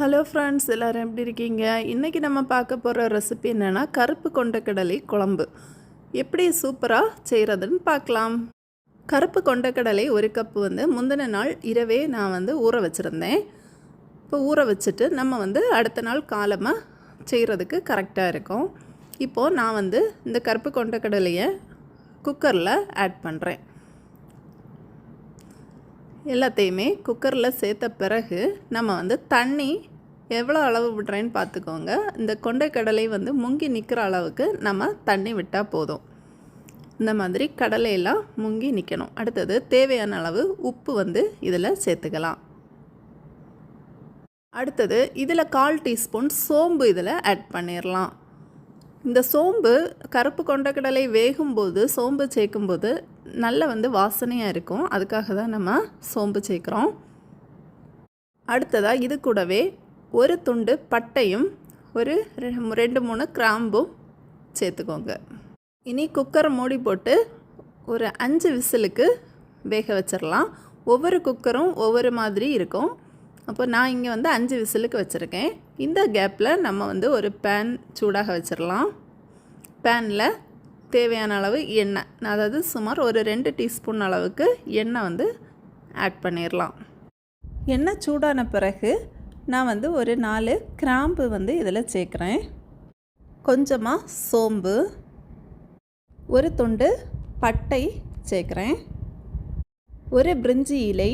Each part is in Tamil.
ஹலோ ஃப்ரெண்ட்ஸ் எல்லோரும் எப்படி இருக்கீங்க? இன்றைக்கி நம்ம பார்க்க போகிற ரெசிபி என்னென்னா கருப்பு கொண்டக்கடலை குழம்பு. எப்படி சூப்பராக செய்கிறதுன்னு பார்க்கலாம். கருப்பு கொண்டக்கடலை ஒரு கப்பு வந்து முந்தின நாள் இரவே நான் வந்து ஊற வச்சுருந்தேன். இப்போ ஊற வச்சுட்டு நம்ம வந்து அடுத்த நாள் காலமாக செய்கிறதுக்கு கரெக்டாக இருக்கும். இப்போது நான் வந்து இந்த கருப்பு கொண்டக்கடலையை குக்கரில் ஆட் பண்ணுறேன் எல்லாத்தையுமே குக்கரில் சேர்த்த பிறகு நம்ம வந்து தண்ணி எவ்வளோ அளவு விடுறேன்னு பார்த்துக்கோங்க. இந்த கொண்டைக்கடலை வந்து முங்கி நிற்கிற அளவுக்கு நம்ம தண்ணி விட்டால் போதும். இந்த மாதிரி கடலையெல்லாம் முங்கி நிற்கணும் அடுத்தது தேவையான அளவு உப்பு வந்து இதில் சேர்த்துக்கலாம். அடுத்தது இதில் கால் டீஸ்பூன் சோம்பு இதில் ஆட் பண்ணிடலாம் இந்த சோம்பு கருப்பு கொண்டக்கடலை வேகும்போது சோம்பு சேர்க்கும்போது நல்ல வந்து வாசனையாக இருக்கும். அதுக்காக தான் நம்ம சோம்பு சேர்க்குறோம். அடுத்ததாக இது கூடவே ஒரு துண்டு பட்டையும் ஒரு ரெண்டு மூணு கிராம்பும் சேர்த்துக்கோங்க. இனி குக்கரை மூடி போட்டு ஒரு அஞ்சு விசிலுக்கு வேக வச்சிடலாம் ஒவ்வொரு குக்கரும் ஒவ்வொரு மாதிரி இருக்கும். அப்போ நான் இங்கே வந்து அஞ்சு விசிலுக்கு வச்சுருக்கேன். இந்த கேப்பில் நம்ம வந்து ஒரு பேன் சூடாக வச்சிடலாம். பேனில் தேவையான அளவு எண்ணெய் அதாவது சுமார் ஒரு ரெண்டு டீஸ்பூன் அளவுக்கு எண்ணெய் வந்து ஆட் பண்ணிடலாம். எண்ணெய் சூடான பிறகு நான் வந்து ஒரு நாலு கிராம்பு வந்து இதில் சேர்க்குறேன். கொஞ்சமாக சோம்பு ஒரு துண்டு பட்டை சேர்க்குறேன். ஒரு பிரிஞ்சி இலை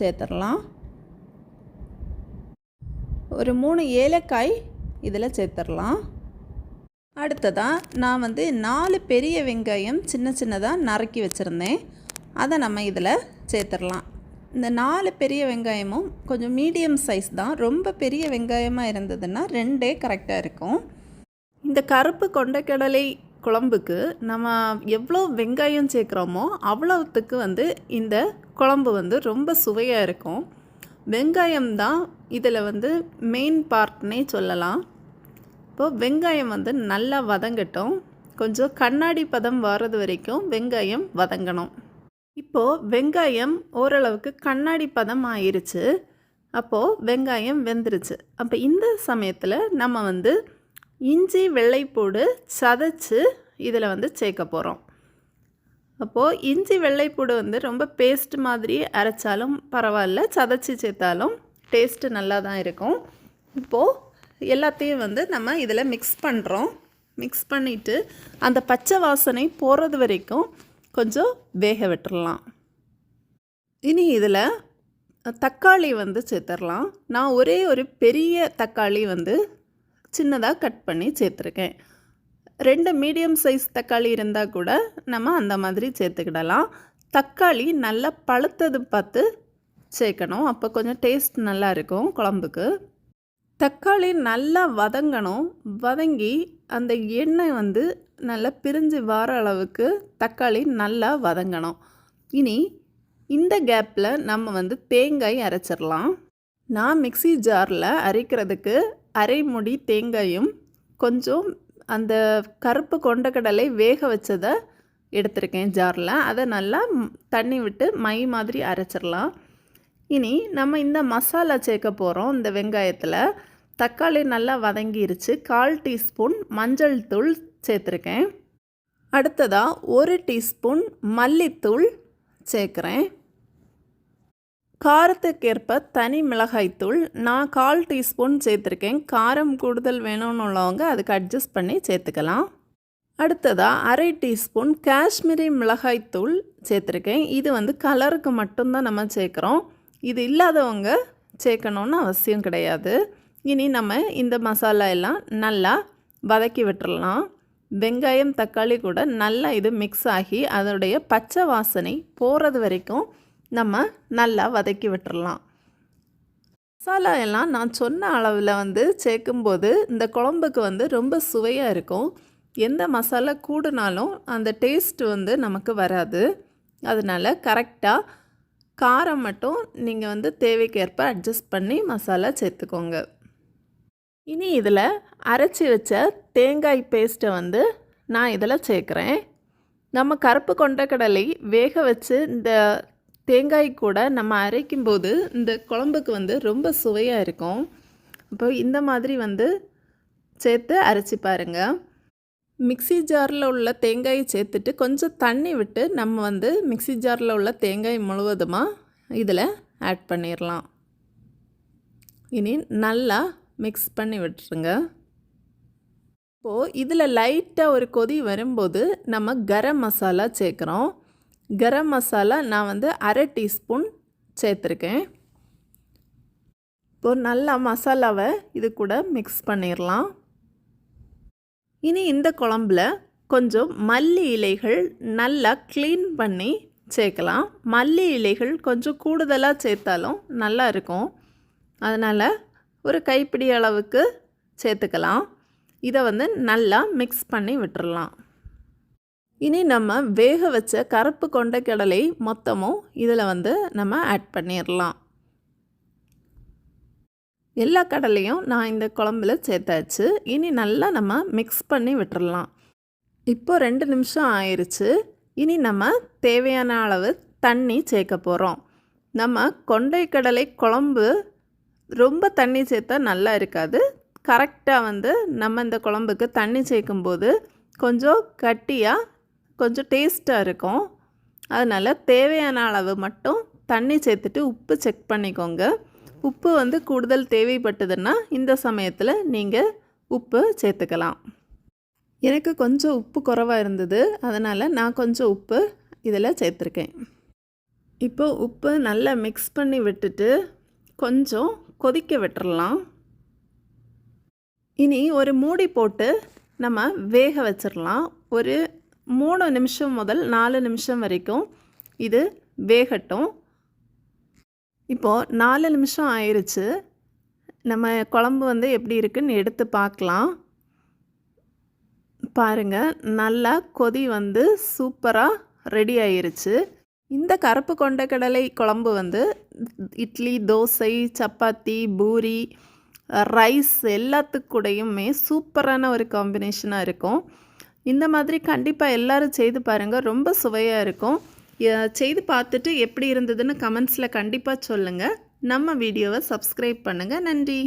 சேர்த்துடலாம். ஒரு மூணு ஏலக்காய் இதில் சேர்த்துடலாம். அடுத்ததாக நான் வந்து நாலு பெரிய வெங்காயம் சின்ன சின்னதாக நறுக்கி வச்சுருந்தேன். அதை நம்ம இதில் சேர்த்துடலாம். இந்த நாலு பெரிய வெங்காயமும் கொஞ்சம் மீடியம் சைஸ் தான். ரொம்ப பெரிய வெங்காயமாக இருந்ததுன்னா ரெண்டே கரெக்டாக இருக்கும். இந்த கருப்பு கொண்டைக்கடலை குழம்புக்கு நம்ம எவ்வளோ வெங்காயம் சேர்க்குறோமோ அவ்வளோத்துக்கு வந்து இந்த குழம்பு வந்து ரொம்ப சுவையாக இருக்கும். வெங்காயம் தான் இதில் வந்து மெயின் பார்ட்னே சொல்லலாம். இப்போது வெங்காயம் வந்து நல்லா வதங்கட்டும். கொஞ்சம் கண்ணாடி பதம் வர்றது வரைக்கும் வெங்காயம் வதங்கணும். இப்போது வெங்காயம் ஓரளவுக்கு கண்ணாடி பதம் ஆயிடுச்சு அப்போது வெங்காயம் வெந்துருச்சு. அப்போ இந்த சமயத்தில் நம்ம வந்து இஞ்சி வெள்ளைப்பூடு சதைச்சு இதில் வந்து சேர்க்க போகிறோம் அப்போது இஞ்சி வெள்ளைப்பூடு வந்து ரொம்ப பேஸ்ட் மாதிரி அரைச்சாலும் பரவாயில்ல. சதைச்சி சேர்த்தாலும் டேஸ்ட்டு நல்லா தான் இருக்கும். இப்போது எல்லாத்தையும் வந்து நம்ம இதில் மிக்ஸ் பண்ணுறோம் மிக்ஸ் பண்ணிவிட்டு அந்த பச்சை வாசனை போகிறது வரைக்கும் கொஞ்சம் வேக விட்டுறலாம். இனி இதில் தக்காளி வந்து சேர்த்துடலாம். நான் ஒரே ஒரு பெரிய தக்காளி வந்து சின்னதாக கட் பண்ணி சேர்த்துருக்கேன். ரெண்டு மீடியம் சைஸ் தக்காளி இருந்தால் கூட நம்ம அந்த மாதிரி சேர்த்துக்கிடலாம். தக்காளி நல்லா பழுத்தது பார்த்து சேர்க்கணும். அப்போ கொஞ்சம் டேஸ்ட் நல்லா இருக்கும் குழம்புக்கு. தக்காளி நல்லா வதங்கணும். வதங்கி அந்த எண்ணெய் வந்து நல்லா பிரிஞ்சு வர அளவுக்கு தக்காளி நல்லா வதங்கணும். இனி இந்த கேப்பில் நம்ம வந்து தேங்காய் அரைச்சிடலாம். நான் மிக்சி ஜாரில் அரைக்கிறதுக்கு அரை முடி தேங்காயும் கொஞ்சம் அந்த கருப்பு கொண்டக்கடலை வேக வச்சதை எடுத்திருக்கேன் ஜாரில். அதை நல்லா தண்ணி விட்டு மை மாதிரி அரைச்சிடலாம். இனி நம்ம இந்த மசாலா சேர்க்க போகிறோம் இந்த வெங்காயத்தில். தக்காளி நல்லா வதங்கிருச்சு. கால் டீஸ்பூன் மஞ்சள் தூள் சேர்த்துருக்கேன். அடுத்ததாக ஒரு டீஸ்பூன் மல்லித்தூள் சேர்க்குறேன். காரத்துக்கேற்ப தனி மிளகாய்த்தூள். நான் கால் டீஸ்பூன் சேர்த்துருக்கேன். காரம் கூடுதல் வேணும்னு உள்ளவங்க அதுக்கு அட்ஜஸ்ட் பண்ணி சேர்த்துக்கலாம். அடுத்ததாக அரை டீஸ்பூன் காஷ்மீரி மிளகாய்த்தூள் சேர்த்துருக்கேன். இது வந்து கலருக்கு மட்டும்தான் நம்ம சேர்க்குறோம். இது இல்லாதவங்க சேர்க்கணுன்னு அவசியம் கிடையாது. இனி நம்ம இந்த மசாலா எல்லாம் நல்லா வதக்கி விட்டுறலாம். வெங்காயம் தக்காளி கூட நல்லா இது மிக்ஸ் ஆகி அதோடைய பச்சை வாசனை போகிறது வரைக்கும் நம்ம நல்லா வதக்கி விட்டுடலாம் மசாலா எல்லாம் நான் சொன்ன அளவில் வந்து சேர்க்கும்போது இந்த குழம்புக்கு வந்து ரொம்ப சுவையாக இருக்கும். எந்த மசாலா கூடுனாலும் அந்த டேஸ்ட் வந்து நமக்கு வராது. அதனால் கரெக்டாக காரம் மட்டும் நீங்கள் வந்து தேவைக்கேற்ப அட்ஜஸ்ட் பண்ணி மசாலா சேர்த்துக்கோங்க. இனி இதில் அரைச்சி வச்ச தேங்காய் பேஸ்ட்டை வந்து நான் இதில் சேர்க்குறேன். நம்ம கருப்பு கொண்டக்கடலை வேக வச்சு இந்த தேங்காய் கூட நம்ம அரைக்கும்போது இந்த குழம்புக்கு வந்து ரொம்ப சுவையாக இருக்கும். அப்போ இந்த மாதிரி வந்து சேர்த்து அரைச்சி பாருங்கள் மிக்ஸி ஜாரில் உள்ள தேங்காயை சேர்த்துட்டு கொஞ்சம் தண்ணி விட்டு நம்ம வந்து மிக்ஸி ஜாரில் உள்ள தேங்காய் முழுவதுமாக இதில் ஆட் பண்ணிடலாம். இனி நல்லா மிக்ஸ் பண்ணி விட்டுருங்க. இப்போது இதில் லைட்டாக ஒரு கொதி வரும்போது நம்ம கரம் மசாலா சேர்க்குறோம். கரம் மசாலா நான் வந்து அரை டீஸ்பூன் சேர்த்துருக்கேன். இப்போது நல்லா மசாலாவை இது கூட மிக்ஸ் பண்ணிடலாம். இனி இந்த குழம்புல கொஞ்சம் மல்லி இலைகள் நல்லா க்ளீன் பண்ணி சேர்க்கலாம். மல்லி இலைகள் கொஞ்சம் கூடுதலாக சேர்த்தாலும் நல்லா இருக்கும். அதனால் ஒரு கைப்பிடி அளவுக்கு சேர்த்துக்கலாம். இதை வந்து நல்லா மிக்ஸ் பண்ணி விட்டுறலாம். இனி நம்ம வேக வச்ச கருப்பு கொண்ட கடலை மொத்தமும் இதில் வந்து நம்ம ஆட் பண்ணிடலாம் எல்லா கடலையும் நான் இந்த குழம்புல சேர்த்தாச்சு. இனி நல்லா நம்ம மிக்ஸ் பண்ணி விட்டுடலாம் இப்போ ரெண்டு நிமிஷம் ஆயிடுச்சு இனி நம்ம தேவையான அளவு தண்ணி சேர்க்க போகிறோம் நம்ம கொண்டை கடலை குழம்பு ரொம்ப தண்ணி சேர்த்தா நல்லா இருக்காது. கரெக்டாக வந்து நம்ம இந்த குழம்புக்கு தண்ணி சேர்க்கும்போது கொஞ்சம் கட்டியாக கொஞ்சம் டேஸ்ட்டாக இருக்கும். அதனால் தேவையான அளவு மட்டும் தண்ணி சேர்த்துட்டு உப்பு செக் பண்ணிக்கோங்க. உப்பு வந்து கூடுதல் தேவைப்பட்டதுன்னா இந்த சமயத்தில் நீங்கள் உப்பு சேர்த்துக்கலாம். எனக்கு கொஞ்சம் உப்பு குறைவாக இருந்தது அதனால் நான் கொஞ்சம் உப்பு இதில் சேர்த்துருக்கேன். இப்போ உப்பு நல்லா மிக்ஸ் பண்ணி விட்டுட்டு கொஞ்சம் கொதிக்க விட்டுறலாம். இனி ஒரு மூடி போட்டு நம்ம வேக வச்சிடலாம் ஒரு மூணு நிமிஷம் முதல் நாலு நிமிஷம் வரைக்கும் இது வேகட்டும். இப்போது நாலு நிமிஷம் ஆயிடுச்சு நம்ம குழம்பு வந்து எப்படி இருக்குன்னு எடுத்து பார்க்கலாம். பாருங்கள் நல்லா கொதி வந்து சூப்பராக ரெடி ஆயிருச்சு. இந்த கருப்பு கொண்ட கடலை குழம்பு வந்து இட்லி தோசை சப்பாத்தி பூரி ரைஸ் எல்லாத்துக்கூடையுமே சூப்பரான ஒரு காம்பினேஷனாக இருக்கும். இந்த மாதிரி கண்டிப்பாக எல்லோரும் செய்து பாருங்கள் ரொம்ப சுவையாக இருக்கும். செய்து பார்த்துட்டு எப்படி இருந்ததுன்னு கமெண்ட்ஸில் கண்டிப்பாக சொல்லுங்கள் நம்ம வீடியோவை சப்ஸ்கிரைப் பண்ணுங்கள் நன்றி.